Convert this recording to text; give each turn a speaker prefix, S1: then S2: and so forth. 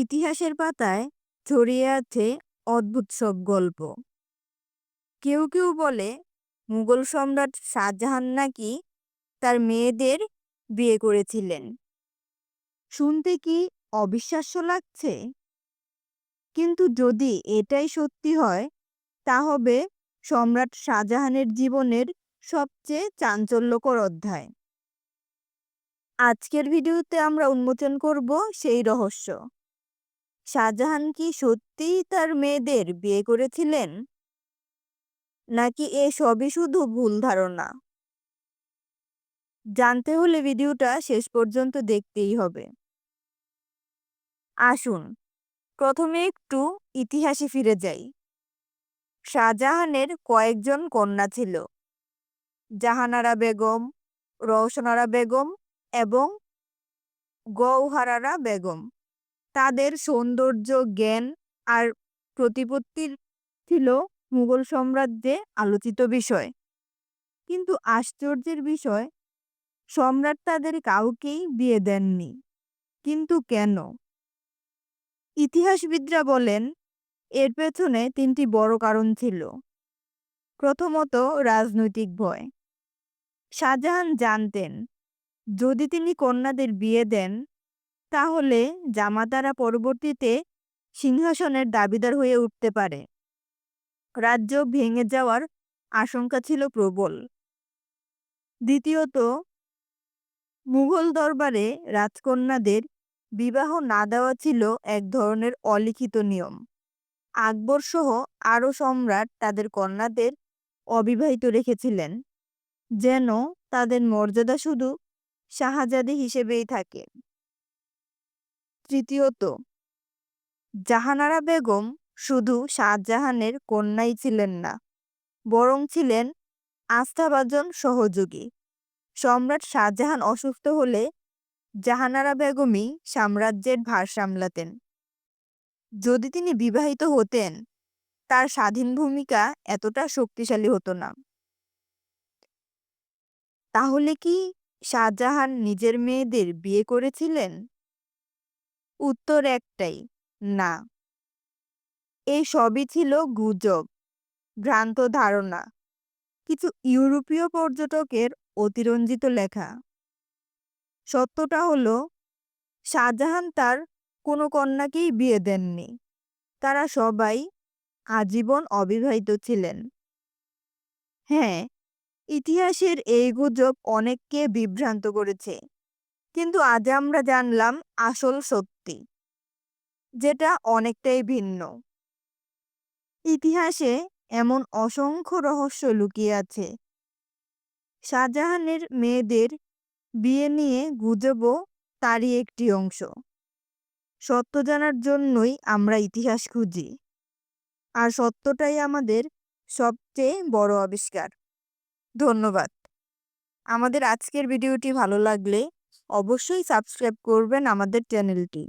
S1: ইতিহাসের পাতায় ছড়িয়ে আছে অদ্ভুত সব গল্প। কেউ কেউ বলে, মুঘল সম্রাট শাহজাহান নাকি তার মেয়েদের বিয়ে করেছিলেন। শুনতে কি অবিশ্বাস্য লাগছে? কিন্তু যদি এটাই সত্যি হয়, তা হবে সম্রাট শাহজাহানের জীবনের সবচেয়ে চাঞ্চল্যকর অধ্যায়। আজকের ভিডিওতে আমরা উন্মোচন করব সেই রহস্য। শাহজাহান কি সত্যিই তার মেয়েদের বিয়ে করেছিলেন? নাকি এ সবই শুধু ভুল ধারণা? জানতে হলে ভিডিওটা শেষ পর্যন্ত দেখতেই হবে। আসুন, প্রথমে একটু ইতিহাসে ফিরে যাই। শাহজাহানের কয়েকজন কন্যা ছিল। জাহানারা বেগম, রওশনারা বেগম এবং গৌহারারা বেগম। তাদের সৌন্দর্য, জ্ঞান আর প্রতিপত্তির ছিল মুঘল সাম্রাজ্যে আলোচিত বিষয়। কিন্তু আশ্চর্যের বিষয়, সম্রাট তাদের কাউকেই বিয়ে দেননি। কিন্তু কেন? ইতিহাসবিদরা বলেন, এর পেছনে তিনটি বড় কারণ ছিল। প্রথমত, রাজনৈতিক ভয়। শাহজাহান জানতেন, যদি তিনি কন্যাদের বিয়ে দেন তাহলে জামাতারা পরবর্তীতে সিংহাসনের দাবিদার হয়ে উঠতে পারে। রাজ্য ভেঙে যাওয়ার আশঙ্কা ছিল প্রবল। দ্বিতীয়ত, মুঘল দরবারে রাজকন্যাদের বিবাহ না দেওয়া ছিল এক ধরনের অলিখিত নিয়ম। আকবর সহ আরও সম্রাট তাদের কন্যাদের অবিবাহিত রেখেছিলেন, যেন তাদের মর্যাদা শুধু শাহজাদি হিসেবেই থাকে। তৃতীয়ত, জাহানারা বেগম শুধু শাহজাহানের কন্যাই ছিলেন না, বরং ছিলেন আস্থাভাজন সহযোগী। সম্রাট শাহজাহান অসুস্থ হলে জাহানারা বেগমই সাম্রাজ্যের ভার সামলাতেন। যদি তিনি বিবাহিত হতেন, তার স্বাধীন ভূমিকা এতটা শক্তিশালী হতো না। তাহলে কি শাহজাহান নিজের মেয়েদের বিয়ে করেছিলেন? উত্তর একটাই, না। এই সবই ছিল গুজব, ভ্রান্ত ধারণা। কিছু ইউরোপীয় পর্যটকের অতিরঞ্জিত লেখা। সত্যটা হলো, শাহজাহান তার কোনো কন্যাকেই বিয়ে দেননি। তারা সবাই আজীবন অবিবাহিত ছিলেন। হ্যাঁ ইতিহাসের এই গুজব অনেককে বিভ্রান্ত করেছে। কিন্তু আজ আমরা জানলাম আসল সত্যি। যেটা অনেকটাই ভিন্ন। ইতিহাসে এমন অসংখ্য রহস্য লুকিয়ে আছে। শাহজাহানের মেয়েদের বিয়ে নিয়ে গুজব তারই একটি অংশ। সত্য জানার জন্যই আমরা ইতিহাস খুঁজি। আর সত্যটাই আমাদের সবচেয়ে বড় আবিষ্কার। ধন্যবাদ। আমাদের আজকের ভিডিওটি ভালো লাগলে অবশ্যই সাবস্ক্রাইব করবেন আমাদের চ্যানেলটি।